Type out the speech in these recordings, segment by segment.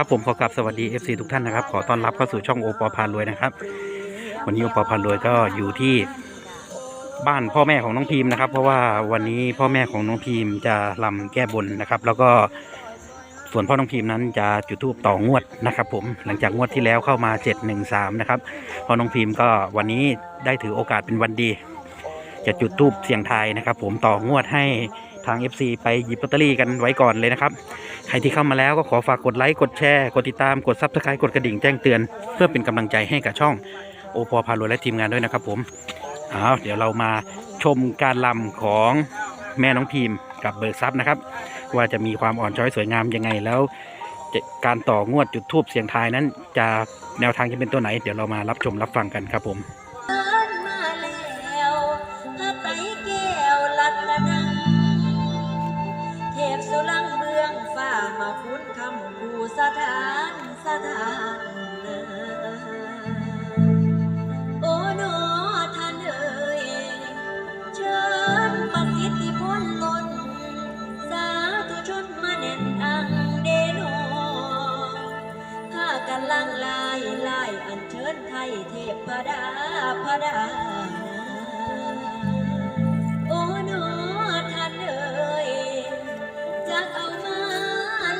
ครับผมขอกราบสวัสดี FC ทุกท่านนะครับ ขอต้อนรับเข้าสู่ช่องโอปอพารวยนะครับ วันนี้โอปอพารวยก็อยู่ที่บ้านพ่อแม่ของน้องพิมพ์นะครับ เพราะว่าวันนี้พ่อแม่ของน้องพิมพ์จะลำแก้บนนะครับ แล้วก็ส่วนพ่อน้องพิมพ์นั้นจะจุดธูปต่องวดนะครับ ผมหลังจากงวดที่แล้วเข้ามา 713 นะครับพ่อน้องพิมพ์ก็วันนี้ได้ถือโอกาสเป็นวันดี จะจุดธูปเสียงทายนะครับ ผมต่องวดให้ ทาง FC ไปหยิบลอตเตอรี่กันไว้ก่อนเลยนะครับ ใครที่เข้ามาแล้วก็ขอฝากกดไลค์กดแชร์ กดติดตามกดซับสไครต์กดกระดิ่งแจ้งเตือน เพื่อเป็นกำลังใจให้กับช่องโอปอพารวยและทีมงานด้วยนะครับผมเอาเดี๋ยวเรามาชมการลำของแม่น้องพิมพ์กับเบิกทรัพย์นะครับ ว่าจะมีความอ่อนช้อยสวยงามยังไงแล้วจะการต่องวดจุดทูบเสียงทายนั้น จะแนวทางจะเป็นตัวไหน เดี๋ยวเรามารับชมรับฟังกันครับผม ลังลายลายอันเชิญไทยเทพดาพดา โอ้หนอท่านเอ๋ยจากเอามา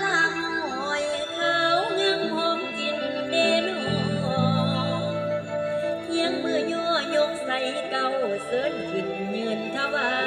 ลางหอยเขางามหอมกินเดนเพียงมือย่อยกใส่เก่าเสินขึ้นยืนถวา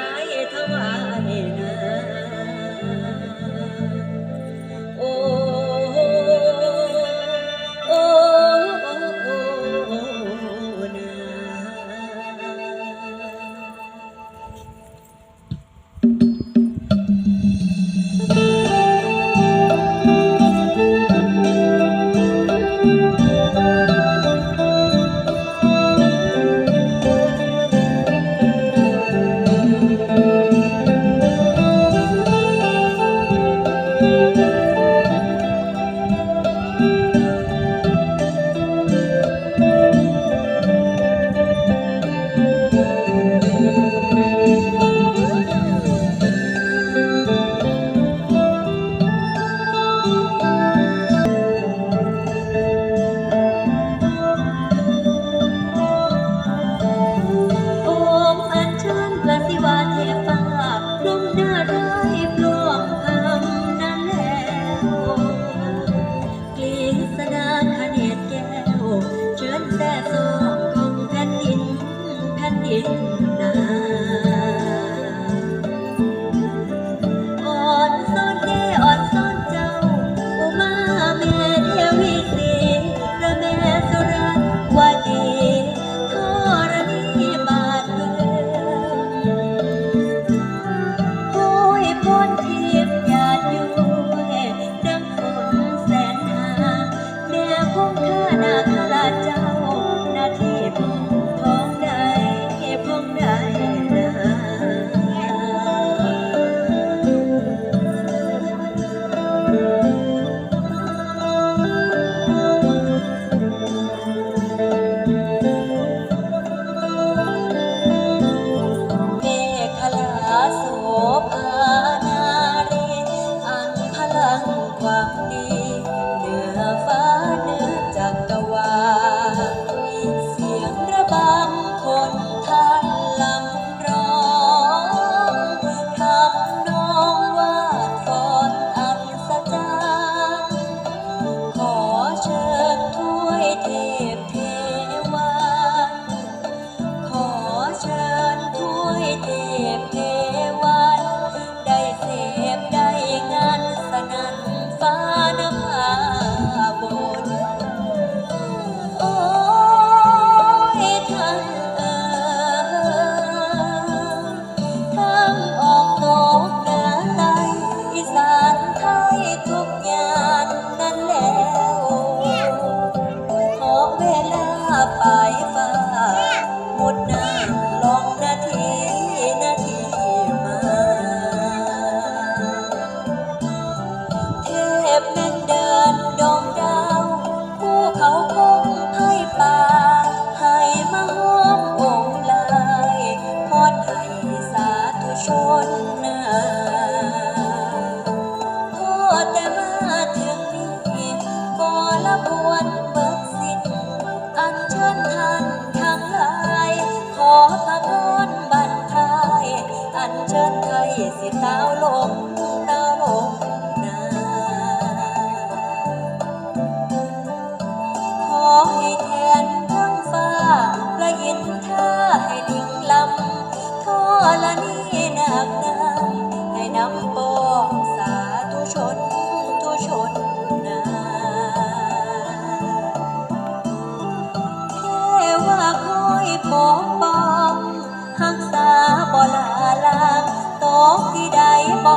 สิเต้า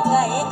bagay.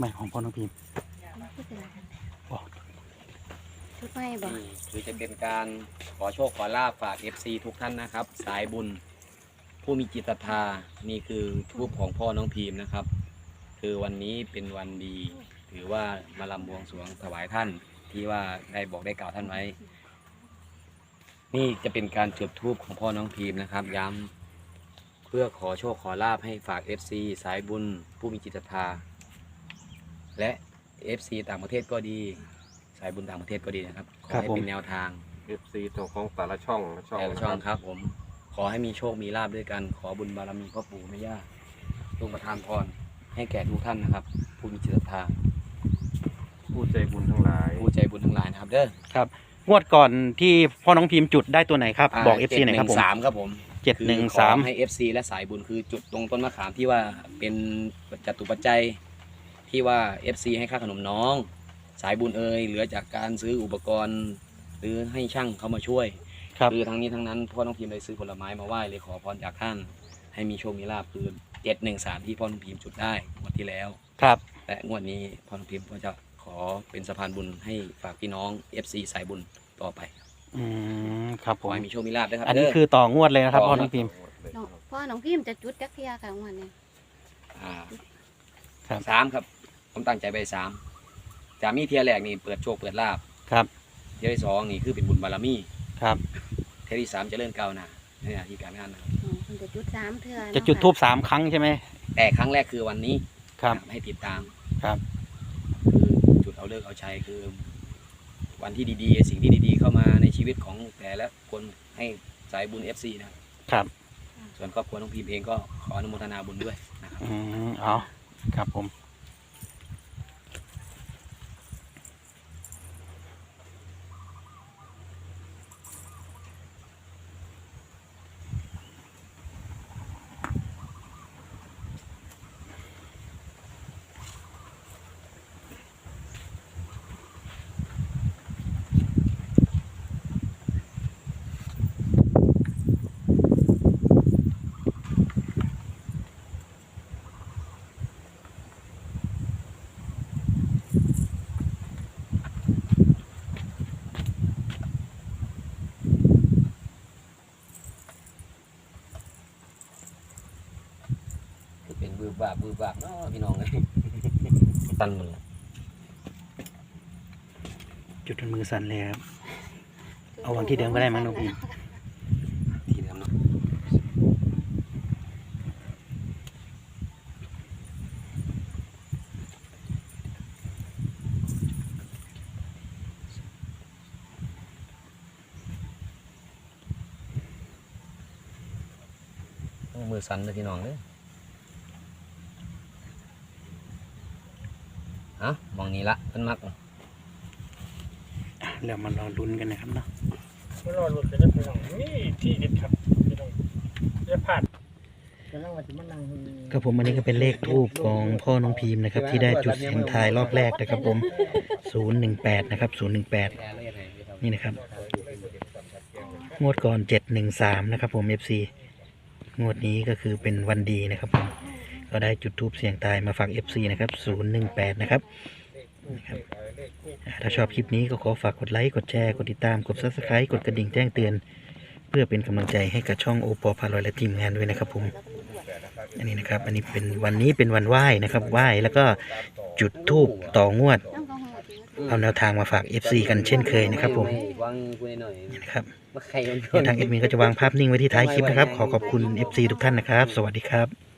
ไม่ของพ่อน้องพิมพ์บอกชุดไม่บอกคือจะเป็นการขอโชคขอลาบฝาก FC ทุกท่านนะครับ สายบุญ ผู้มีจิตศรัทธานี่คือรูปของพ่อน้องพิมพ์นะครับ คือวันนี้เป็นวันดี ถือว่ามาลำบวงสวงถวายท่าน ที่ว่าได้บอกได้กล่าวท่านไว้ นี่จะเป็นการจุดทูบของพ่อน้องพีมนะครับ ย้ำเพื่อขอโชคขอลาบให้ฝาก FC สายบุญ ผู้มีจิตศรัทธา และ FC ต่างประเทศก็ดี สายบุญต่างประเทศก็ดีนะครับ ขอครับให้ผม เป็นแนวทาง FC ตัวของแต่ละช่องช่องแต่ละนะช่องครับผม ขอให้มีโชค มีลาบด้วยกัน ขอบุญบารมีพ่อปู่แม่ย่าจงประทานพรให้แก่ทุกท่านนะครับ ผู้มีจิตศรัทธาผู้ใจบุญทั้งหลาย ผู้ใจบุญทั้งหลายนะครับเด้อครับงวดก่อนที่พ่อน้องพิมพ์จุดได้ตัวไหนครับ บอก FC หน่อยครับผมสามครับผมเจ็ดหนึ่งสาม คือขอให้ FC และสายบุญคือจุดตรงต้นมะขามที่ว่าเป็นจตุปัจจัย ที่ว่า FC ให้ค่าขนมน้อง สายบุญเอ่ยเหลือจากการซื้ออุปกรณ์ หรือให้ช่างเขามาช่วยครับ คือทั้งนี้ทั้งนั้นพ่อน้องพิมพ์เลยซื้อผลไม้มาไหว้เลยขอพรจากท่าน ให้มีโชคมีลาภคือเจ็ดหนึ่งสามที่พ่อน้องพิมพ์จุดได้งวดที่แล้ว ครับ และงวดนี้พ่อน้องพิมพ์ก็จะขอเป็นสะพานบุญให้ฝากพี่น้อง FC สายบุญต่อไปอืมครับขผอมให้มีโชคมีลาภด้วยครับอันนี้เด้ คือต่องวดเลยนะครับต่อพ่อน้องพิมพ์น้องพ่อน้องพิมพ์จะจุดจักเทียค่ะวันนี้อ่าครับ สามครับ ผมตั้งใจไปสามจะมีเทียแรกนี่เปิดโชคเปิดลาบครับ เทียที่สองนี่คือเป็นบุญบารมีครับ เทียที่สามเจะเลื่อนก้าวหน้าในหน้าที่การงานนะครับอ๋อเพิ่นจะจุดสามเทื่อจะจุดทูบสามครั้งใช่ไหมแต่ครั้งแรกคือวันนี้ครับ ให้ติดตามครับ คือจุดเอาเลิกเอาชัยคือ วันที่ดีๆ สิ่งที่ดีๆ เข้ามาในชีวิตของแต่ละคนให้สายบุญ FC นะครับครับส่วนครอบครัวน้องพีมเองก็ขออนุโมทนาบุญด้วยนะครับ อืมเอาครับผม บืบบาบบืบบาบเนาะพี่น้องเลยตันมือจุดจนมือสั่นเลยครับ เอาวางที่เดิมก็ได้มั้งน้องพิมพ์ที่เดิมเนาะมือสั่นเลยพี่น้องเลย อะมองนี้ละเป็นมักแล้วมารอลุ้นกันนะครับเนาะไม่รอหลุดเลยนะพี่น้องนี่ที่เด็ดครับพี่น้องอย่าพลาดกำลังว่าจะมานั่งครับผมอันนี้ก็เป็นเลขทูบของพ่อน้องพิมพ์นะครับ ที่ได้จุดเสียงทายรอบแรกนะครับผมศูนย์หนึ่งแปดนะครับศูนย์หนึ่งแปดนี่นะครับ งวดก่อนเจ็ดหนึ่งสามนะครับผม FC งวดนี้ก็คือเป็นวันดีนะครับผม ก็ได้จุดทูบเสียงทายมาฝาก FC นะครับศูนย์หนึ่งแปดนะครับนะครับอ่าถ้าชอบคลิปนี้ก็ขอฝากกดไลค์กดแชร์กดติดตามกด subscribe กดกระดิ่งแจ้งเตือน เพื่อเป็นกำลังใจให้กับช่องโอปอพาลอยและทีมงานด้วยนะครับผมอันนี้นะครับอันนี้เป็นวันนี้เป็นวันไหว้นะครับไหว้แล้วก็จุดทูบต่องวดต้องก็หัวถือเอาแนวทางมาฝาก FC กันเช่นเคยนะครับผมวางคุยหน่อยนี่นะครับมาใครมันเดี๋ยวทางเอ็ดมินก็จะวางภาพนิ่งไว้ที่ท้ายคลิปนะครับ ขอขอบคุณ FC ทุกท่านนะครับ สวัสดีครับ